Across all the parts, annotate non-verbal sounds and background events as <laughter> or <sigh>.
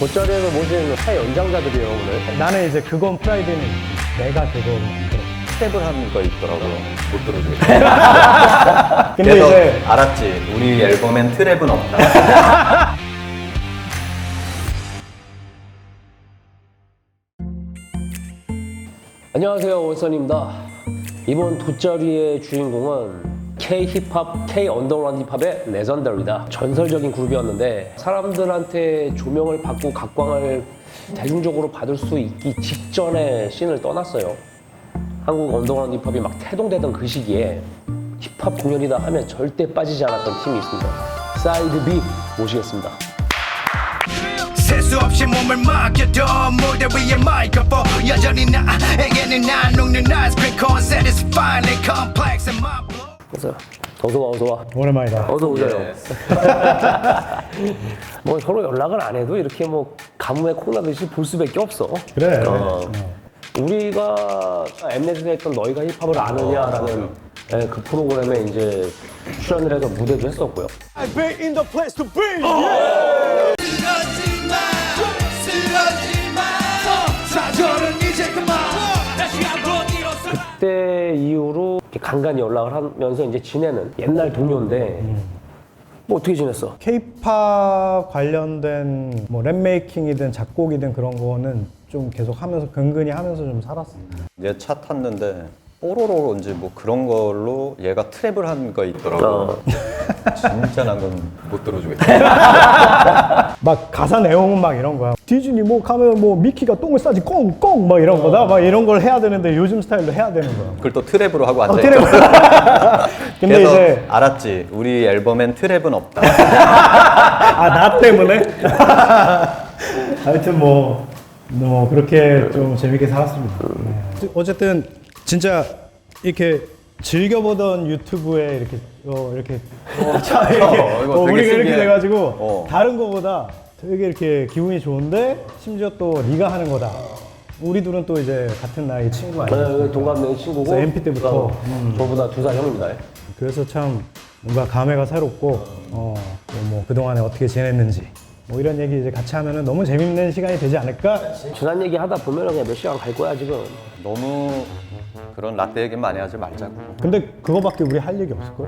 돗자리에서 모신 최연장자들이에요 오늘 나는 이제 그건 프라이드는. 내가 그거를 만들어. 스텝을 하는 거 있더라고요. 못 들어주겠어. <laughs> 근데 그래서 이제 알았지. 우리 앨범엔 트랩은 없다. <laughs> 안녕하세요 원선입니다 이번 돗자리의 주인공은 K 힙합, K 언더그라운드 힙합의 레전더리다. 전설적인 그룹이었는데 사람들한테 조명을 받고 각광을 대중적으로 받을 수 있기 직전에 씬을 떠났어요. 한국 언더그라운드 힙합이 막 태동되던 그 시기에 힙합 공연이다 하면 절대 빠지지 않았던 팀이 있습니다. 사이드 B 모시겠습니다. 세수 없이 몸을 맡겨도 무대 위에 마이크폰. 여전히 나에게는 난 녹는 아이스크림. Finally complex and my blow 그래서 어서 와 어서 와 오랜만이다. 어서 오세요. <laughs> 뭐 서로 연락을 안 해도 이렇게 뭐 가뭄에 콩나듯이 볼 수밖에 없어. 그래. 어. 우리가 엠넷에서 했던 너희가 힙합을 아느냐라는 예, 그 프로그램에 이제 출연을 해서 무대도 했었고요. 쓰러지 마 쓰러지 마 좌절은 이제 그만 다시 한번 일어서 그때 이후로 간간히 연락을 하면서 이제 지내는 옛날 동료인데 뭐 어떻게 지냈어? K-팝 관련된 뭐 랩메이킹이든 작곡이든 그런 거는 좀 계속 하면서 근근히 하면서 좀 살았어. 얘차 탔는데 뽀로로인지 뭐 그런 걸로 얘가 트랩을 한 거 있더라고. 어. 진짜 난 건 못 들어주겠다. <laughs> 막 가사 내용은 막 이런 거야. 디즈니 뭐 가면 뭐 미키가 똥을 싸지 꽁꽁 막 이런 거다. 막 이런 걸 해야 되는데 요즘 스타일로 해야 되는 거야. 그걸 또 트랩으로 하고 어, 앉아 트랩. 있잖아. <laughs> 근데 그래서 이제 알았지. 우리 앨범엔 트랩은 없다. <laughs> 아 나 때문에 <laughs> 하여튼 뭐, 뭐 그렇게 좀 재밌게 살았습니다. 네. 어쨌든 진짜 이렇게 즐겨보던 유튜브에 이렇게 어, 이렇게 어, 차 이렇게 어, 이거 어, 되게 우리가 이렇게 신기해. 돼가지고 어. 다른 거보다 되게 이렇게 기분이 좋은데 심지어 또 네가 하는 거다. 우리 둘은 또 이제 같은 나이 친구 아니야? 네, 동갑내 친구고 그래서 MP 때부터. 음. 저- 저보다 두 살 형입니다. 그래서 참 뭔가 감회가 새롭고 어, 또뭐 그동안에 어떻게 지냈는지 뭐 이런 얘기 이제 같이 하면은 너무 재밌는 시간이 되지 않을까? 지난 얘기 하다 보면 그냥 몇 시간 갈 거야 지금. 너무 그런 라떼 얘기 많이 하지 말자고. 근데 그거밖에 우리 할 얘기 없을 걸?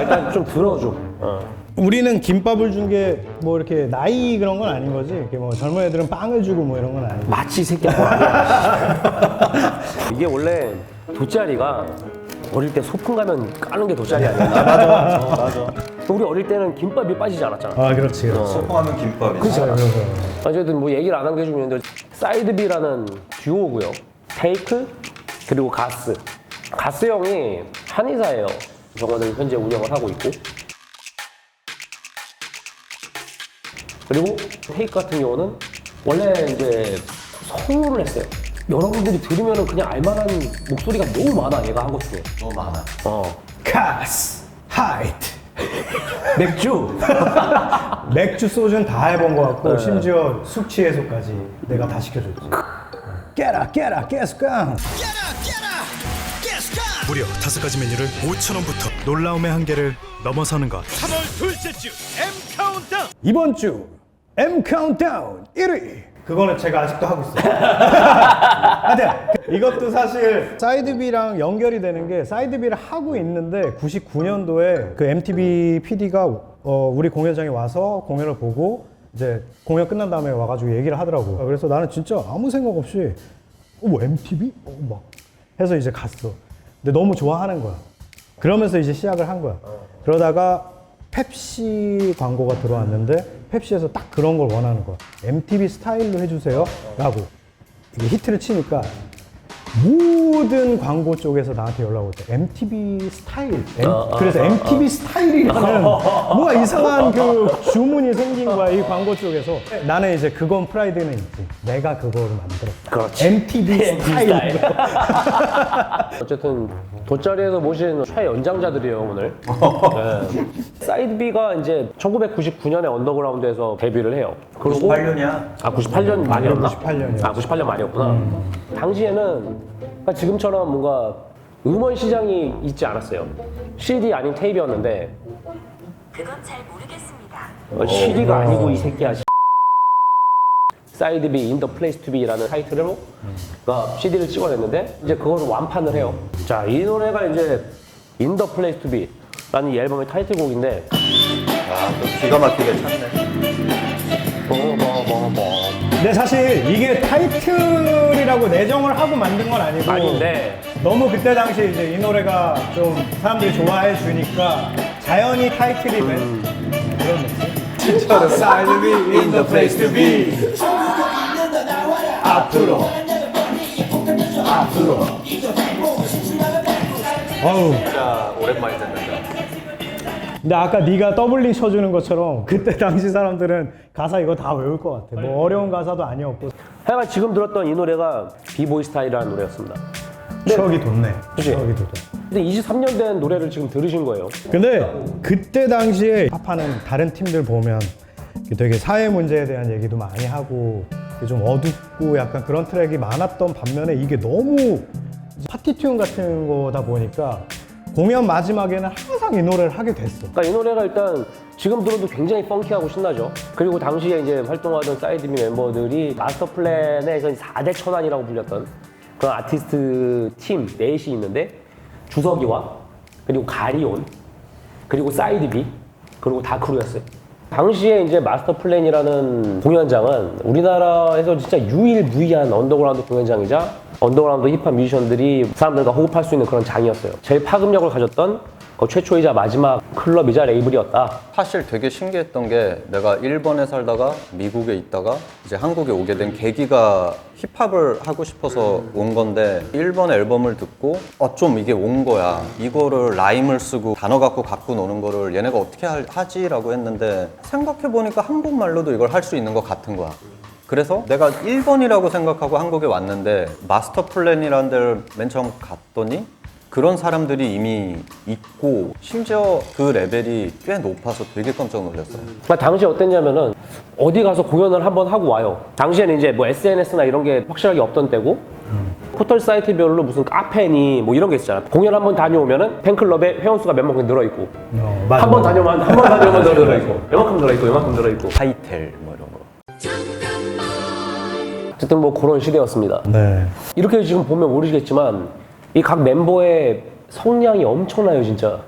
일단 좀 들어줘. 어. 우리는 김밥을 준 게 뭐 이렇게 나이 그런 건 아닌 거지. 이렇게 뭐 젊은 애들은 빵을 주고 뭐 이런 건 아니고. 마치 이 새끼야. <laughs> 이게 원래 돗자리가 어릴 때 소풍 가면 까는 게 돗자리 아니야? 맞아. 맞아. 우리 어릴 때는 김밥이 빠지지 않았잖아. 아 그렇지 그렇지. 소풍하면 김밥이지. 그렇죠. 어쨌든 뭐 얘기를 안 한게좀 있는데 사이드 B라는 듀오고요. 테이크 그리고 가스. 가스 형이 한의사예요. 병원을 현재 운영을 하고 있고. 그리고 테이크 같은 경우는 원래 이제 성우를 했어요. 여러분들이 들으면 그냥 알만한 목소리가 너무 많아 얘가 한것 중에. 너무 많아. 어. 카스 하이트 <laughs> 맥주. <laughs> 맥주 소주는 다 해본 것 같고 심지어 숙취 해소까지 내가 다 시켜줬지. 깨라 깨라 깨스깡. 무려 다섯 가지 메뉴를 5,000원부터 놀라움의 한계를 넘어서는 것. 3월 둘째 주 M 카운트다운 이번 주 M 카운트다운 1위. 그거는 제가 아직도 하고 있어요. <laughs> 하여튼 이것도 사실 사이드 B랑 연결이 되는 게 사이드 B를 하고 있는데 99년도에 그 MTV PD가 어, 우리 공연장에 와서 공연을 보고 이제 공연 끝난 다음에 와가지고 얘기를 하더라고요. 그래서 나는 진짜 아무 생각 없이 어, 뭐 MTV? 어, 막 해서 이제 갔어. 근데 너무 좋아하는 거야. 그러면서 이제 시작을 한 거야. 그러다가 펩시 광고가 들어왔는데 펩시에서 딱 그런 걸 원하는 거야. MTV 스타일로 해주세요. 라고. 이게 히트를 치니까 모든 광고 쪽에서 나한테 연락 올때 MTV 스타일. M- 그래서 MTV 스타일이라는 <laughs> 뭔가 이상한 그 주문이 생긴 거야. 이 광고 쪽에서. 나는 이제 그건 프라이드는 있지. 내가 그거를 만들었다. 그렇지. MTV <laughs> 스타일. <laughs> 어쨌든 돗자리에서 모신 최연장자들이에요 오늘. 네. 사이드 B가 이제 1999년에 언더그라운드에서 데뷔를 해요. 그리고 98년이야. 아 98년 말이었나? 98 년이었지. 아 98년 말이었구나. 당시에는 그러니까 지금처럼 뭔가 음원 시장이 있지 않았어요. CD 아닌 테이프였는데 그건 잘 모르겠습니다. 어, CD가 아니고 이 새끼야. 사이드 B in the place to be라는 타이틀로 그러니까 CD를 찍어냈는데 이제 그거를 완판을 해요. 자, 이 노래가 이제 in the place to be라는 이 앨범의 타이틀곡인데 아, 또 기가 막히게 찾네. 근데 사실 이게 타이틀이라고 내정을 하고 만든 건 아니고 아닌데 너무 그때 당시 이제 이 노래가 좀 사람들이 좋아해 주니까 자연히 타이틀이 된 그런 느낌. 진짜로 B in the place to be. 앞으로. 앞으로. 어우. 진짜 오랜만에 듣는다. 근데 아까 네가 더블리 쳐주는 것처럼 그때 <laughs> 당시 사람들은 가사 이거 다 외울 것 같아. 뭐 어려운 가사도 아니었고 하여간 지금 들었던 이 노래가 비보이 스타일이라는 노래였습니다. 추억이 돋네. 그치? 추억이 돋아. 근데 23년 된 노래를 지금 들으신 거예요. 근데 그때 당시에 팝하는 다른 팀들 보면 되게 사회 문제에 대한 얘기도 많이 하고 좀 어둡고 약간 그런 트랙이 많았던 반면에 이게 너무 파티 튠 같은 거다 보니까 공연 마지막에는 항상 이 노래를 하게 됐어. 그러니까 이 노래가 일단 지금 들어도 굉장히 펑키하고 신나죠. 그리고 당시에 이제 활동하던 사이드비 멤버들이 마스터 플랜에서 4대 천안이라고 불렸던 그런 아티스트 팀 넷이 있는데 주석이와 그리고 가리온 그리고 사이드비 그리고 다크루였어요. 당시에 이제 마스터 플랜이라는 공연장은 우리나라에서 진짜 유일무이한 언더그라운드 공연장이자 언더그라운드 힙합 뮤지션들이 사람들과 호흡할 수 있는 그런 장이었어요. 제일 파급력을 가졌던 그 최초이자 마지막 클럽이자 레이블이었다. 사실 되게 신기했던 게 내가 일본에 살다가 미국에 있다가 이제 한국에 오게 된 계기가 힙합을 하고 싶어서 온 건데 일본 앨범을 듣고 어 좀 이게 온 거야 이거를 라임을 쓰고 단어 갖고 갖고 노는 거를 얘네가 어떻게 할- 하지라고 했는데 생각해 보니까 한국말로도 이걸 할 수 있는 것 같은 거야 그래서 내가 1번이라고 생각하고 한국에 왔는데 마스터 플랜이라는 데를 맨 처음 갔더니 그런 사람들이 이미 있고 심지어 그 레벨이 꽤 높아서 되게 깜짝 놀랐어요. 그러니까 당시 어땠냐면은 어디 가서 공연을 한번 하고 와요. 당시에는 이제 뭐 SNS나 이런 게 확실하게 없던 때고 포털 사이트별로 무슨 카페니 뭐 이런 게 있잖아. 공연 한번 다녀오면은 팬클럽에 회원수가 몇명 늘어 있고 어, 맞아. 한 번 다녀오면 한 번 다녀오면 더 늘어 있고 요만큼 늘어 있고 요만큼 늘어 있고 하이텔 뭐 이런 거. 어쨌든 뭐 그런 시대였습니다. 네. 이렇게 지금 보면 모르시겠지만 이 각 멤버의 성량이 엄청나요 진짜.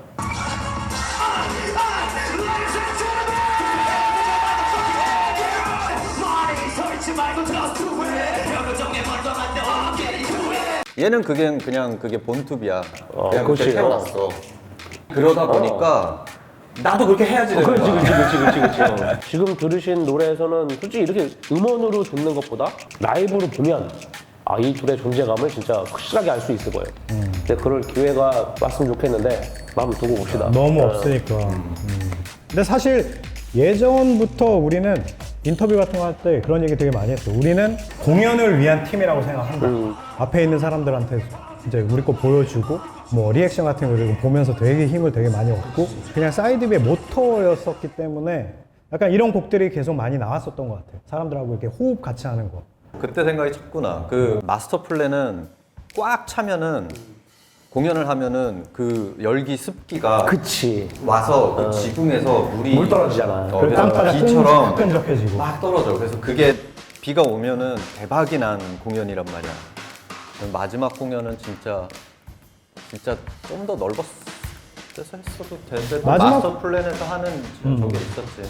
얘는 그게 그냥 그게 본투비야. 어, 그냥 그렇게 그치. 태어났어. 그러다 보니까 나도 그렇게 해야지. 되는 그렇지, 거야. 그렇지, 그렇지, 그렇지, 그렇지. 지금 들으신 노래에서는 솔직히 이렇게 음원으로 듣는 것보다 라이브로 보면 아, 이 둘의 존재감을 진짜 확실하게 알 수 있을 거예요. 근데 그럴 기회가 왔으면 좋겠는데 마음 두고 봅시다. 너무 어, 없으니까. 음. 근데 사실 예전부터 우리는 인터뷰 같은 거 할 때 그런 얘기 되게 많이 했어. 우리는 공연을 위한 팀이라고 생각한다. 음. 앞에 있는 사람들한테 진짜 우리 거 보여주고 뭐 리액션 같은 거 그리고 보면서 되게 힘을 되게 많이 얻고 그냥 사이드비의 모터였었기 때문에 약간 이런 곡들이 계속 많이 나왔었던 것 같아. 사람들하고 이렇게 호흡 같이 하는 거. 그때 생각이 찼구나. 그 마스터 플랜은 꽉 차면은 공연을 하면은 그 열기 습기가 그치. 와서 그 지붕에서 물이 물 떨어지잖아. 어, 그 땅바닥 비처럼 끈적끈적해지고. 막 떨어져. 그래서 그게 비가 오면은 대박이 난 공연이란 말이야. 마지막 공연은 진짜 진짜 좀 더 넓었 때서 했어도 되는데 또 마지막- 마스터 플랜에서 하는 저게 있었지.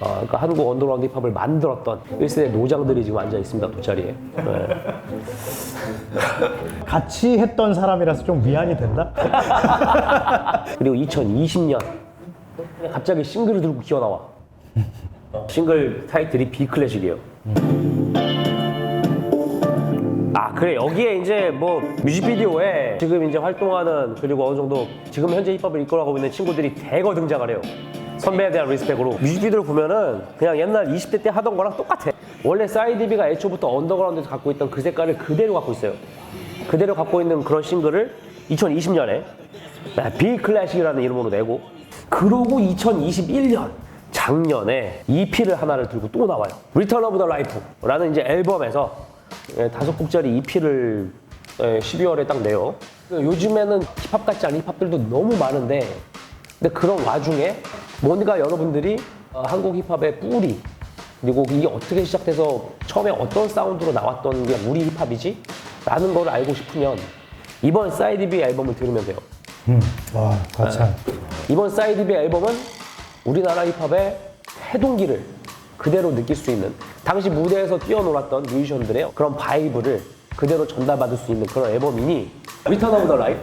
아, 그러니까 한국 언더그라운드 힙합을 만들었던 1세대 노장들이 지금 앉아 있습니다, 돗자리에. 네. <laughs> 같이 했던 사람이라서 좀 위안이 된다? <laughs> 그리고 2020년 갑자기 싱글을 들고 기어 나와. 싱글 타이틀이 비클래식이에요. 아 그래 여기에 이제 뭐 뮤직비디오에 지금 이제 활동하는 그리고 어느 정도 지금 현재 힙합을 이끌어가고 있는 친구들이 대거 등장을 해요. 선배에 대한 리스펙으로 뮤직비디오를 보면은 그냥 옛날 20대 때 하던 거랑 똑같아. 원래 사이드비가 애초부터 언더그라운드에서 갖고 있던 그 색깔을 그대로 갖고 있어요. 그대로 갖고 있는 그런 싱글을 2020년에 비클래식이라는 이름으로 내고 그러고 2021년 작년에 EP를 하나를 들고 또 나와요. Return of the Life라는 이제 앨범에서 예, 다섯 곡짜리 EP를 12월에 딱 내요. 요즘에는 힙합 같지 않은 힙합들도 너무 많은데 근데 그런 와중에 뭔가 여러분들이 어, 한국 힙합의 뿌리 그리고 이게 어떻게 시작돼서 처음에 어떤 사운드로 나왔던 게 우리 힙합이지? 라는 걸 알고 싶으면 이번 사이드 B 앨범을 들으면 돼요. 음, 와, 가찬. 이번 사이드 B 앨범은 우리나라 힙합의 해동기를 그대로 느낄 수 있는 당시 무대에서 뛰어놀았던 뮤지션들의 그런 바이브를 그대로 전달받을 수 있는 그런 앨범이니 리턴 오브 더 라이프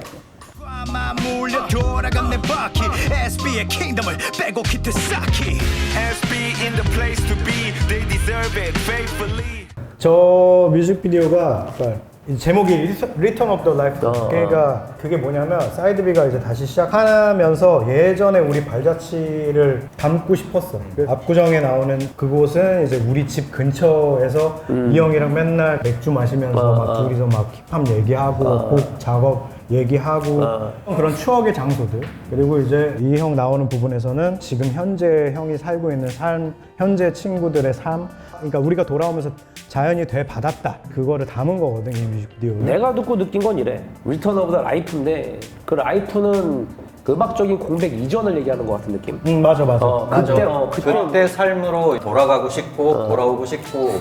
만 물려 돌아간 내 바퀴 SB의 킹덤을 빼고 기트 쌓기 SB in the place to be, they deserve it faithfully. 저 뮤직비디오가 그러니까 이 제목이 리턴 오브 더 라이프. 어, 그러니까 그게 뭐냐면 사이드비가 이제 다시 시작하면서 예전에 우리 발자취를 담고 싶었어. 그 압구정에 나오는 그곳은 이제 우리 집 근처에서 이 형이랑 맨날 맥주 마시면서 어, 막 어. 둘이서 막 힙합 얘기하고 곡 작업 얘기하고 어. 그런 추억의 장소들. 그리고 이제 이 형 나오는 부분에서는 지금 현재 형이 살고 있는 삶 현재 친구들의 삶. 그러니까 우리가 돌아오면서 자연이 돼 받았다. 그거를 담은 거거든 이 뮤직비디오는 내가 듣고 느낀 건 이래. 리턴 오브 더 라이프인데 그 라이프는 그 음악적인 공백 이전을 얘기하는 것 같은 느낌. 응 맞아 맞아. 어, 그때 어, 그때 그때. 삶으로 돌아가고 싶고 돌아오고 싶고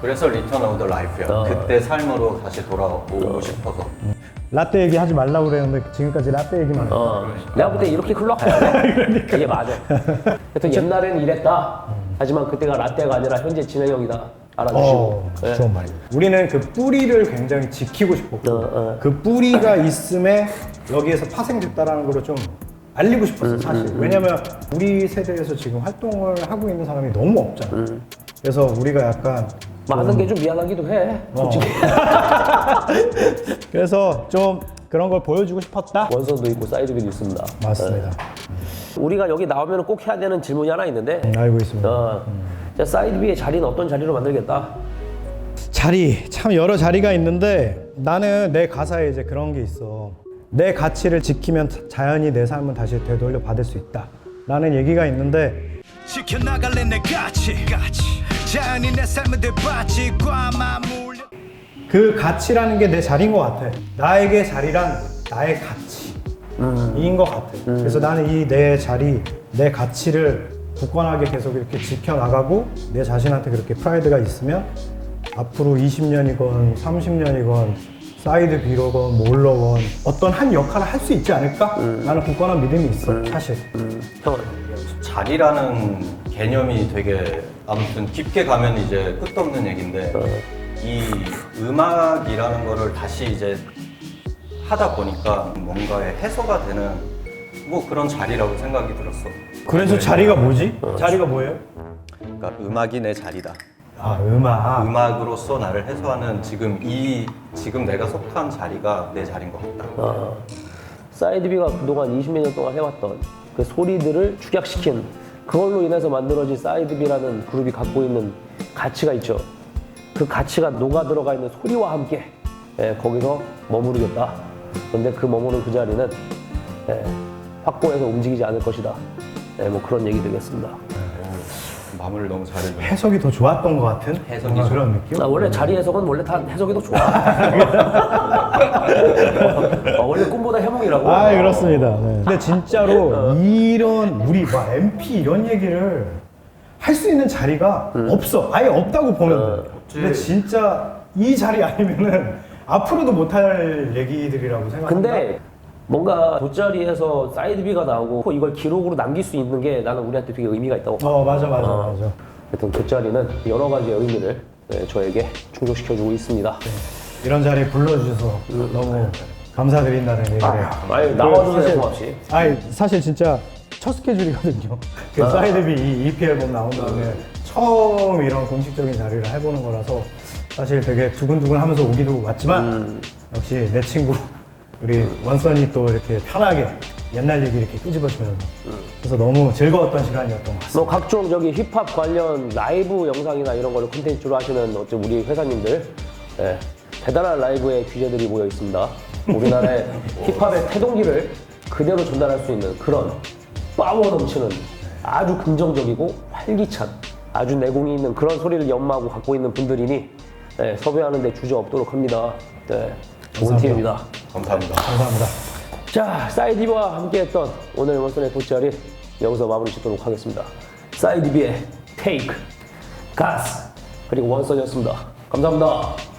그래서 리턴 오브 더 라이프야. 어. 그때 삶으로 다시 돌아오고 싶어서. 라떼 얘기 하지 말라고 그랬는데 지금까지 라떼 얘기만 했어 어, 내가 볼때 이렇게 흘러가야 돼. <laughs> 이게 맞아. 하여튼 옛날엔 이랬다. 하지만 그때가 라떼가 아니라 현재 진행형이다. 알아주시고. 어, 네. 좋은 말이야. 우리는 그 뿌리를 굉장히 지키고 싶었고 어, 어. 그 뿌리가 있음에 여기에서 파생됐다라는 걸좀 알리고 싶었어 사실. 왜냐면 우리 세대에서 지금 활동을 하고 있는 사람이 너무 없잖아. 그래서 우리가 약간 많은 게 좀 미안하기도 해. 솔직히. <laughs> 그래서 좀 그런 걸 보여주고 싶었다. 원서도 있고 사이드비도 있습니다. 맞습니다. 우리가 여기 나오면 꼭 해야 되는 질문이 하나 있는데, 음, 알고 있습니다. 어, 자, 사이드비의 자리는 어떤 자리로 만들겠다? 자리 참 여러 자리가 있는데 나는 내 가사에 이제 그런 게 있어. 내 가치를 지키면 자- 자연히 내 삶은 다시 되돌려 받을 수 있다. 라는 얘기가 있는데 지켜나갈래 내 가치 자 연이 내 삶을 되받지 꽉만 물려 그 가치라는 게 내 자리인 것 같아. 나에게 자리란 나의 가치인 것 같아. 그래서 나는 이 내 자리, 내 가치를 굳건하게 계속 이렇게 지켜나가고 내 자신한테 그렇게 프라이드가 있으면 앞으로 20년이건 30년이건 사이드 비로건 몰러건 어떤 한 역할을 할 수 있지 않을까? 나는 굳건한 믿음이 있어, 사실. 형은? 자리라는 개념이 되게 아무튼 깊게 가면 이제 끝도 없는 얘기인데 이 음악이라는 거를 다시 이제 하다 보니까 뭔가의 해소가 되는 뭐 그런 자리라고 생각이 들었어. 그래서 자리가 뭐지? 자리가 뭐예요? 그러니까 음악이 내 자리다. 아, 음악. 음악으로서 나를 해소하는 지금 이 지금 내가 속한 자리가 내 자리인 것 같다. 어, 사이드비가 그동안 20몇 년 동안 해왔던 그 소리들을 축약시킨 그걸로 인해서 만들어진 사이드비라는 그룹이 갖고 있는 가치가 있죠. 그 가치가 녹아 들어가 있는 소리와 함께 예, 거기서 머무르겠다. 그런데 그 머무는 그 자리는 예, 확고해서 움직이지 않을 것이다. 예, 뭐 그런 얘기 되겠습니다. 마무리를 너무 잘해줘. 해석이 더 좋았던 것 같은 해석이 뭔가 그런 느낌? 아, 원래 자리 해석은 원래 다 해석이 더 좋아. 어, <laughs> 원래 꿈 보다 해몽이라고. 아 그렇습니다. 네. 근데 진짜로 <laughs> 이런 우리 막 MP 이런 얘기를 할 수 있는 자리가 없어. 아예 없다고 보면 돼. 근데 진짜 이 자리 아니면은 앞으로도 못할 얘기들이라고 생각한다. 근데 뭔가 돗자리에서 사이드비가 나오고 이걸 기록으로 남길 수 있는 게 나는 우리한테 되게 의미가 있다고 봐. 어 맞아 맞아 어. 맞아. 하여튼 돗자리는 여러 가지 의미를 네, 저에게 충족시켜주고 있습니다. 이런 자리에 불러주셔서 너무 감사드린다는 얘기를. 아니 나와주세요 사실- 고맙지. 아니 사실 진짜 첫 스케줄이거든요. <laughs> 그 아. 사이드비 이 EP 앨범 나온 다음에 처음 이런 공식적인 자리를 해보는 거라서 사실 되게 두근두근하면서 오기도 왔지만 음. 역시 내 친구 우리 원선이 또 이렇게 편하게 옛날 얘기 이렇게 끄집어주면서 그래서 너무 즐거웠던 시간이었던 것 같습니다. 뭐 각종 저기 힙합 관련 라이브 영상이나 이런 거를 콘텐츠로 하시는 어째 우리 회사님들 예, 대단한 라이브의 귀재들이 모여 있습니다. 우리나라의 힙합의 태동기를 그대로 전달할 수 있는 그런 파워 넘치는 아주 긍정적이고 활기찬 아주 내공이 있는 그런 소리를 연마하고 갖고 있는 분들이니 예, 섭외하는데 주저 없도록 합니다. 네, 좋은. 팀입니다. 감사합니다. 감사합니다. 자, 사이디비와 함께했던 오늘 원선의 돗자리 여기서 마무리 짓도록 하겠습니다. 사이디비의 테이크 가스 그리고 원선이었습니다. 감사합니다.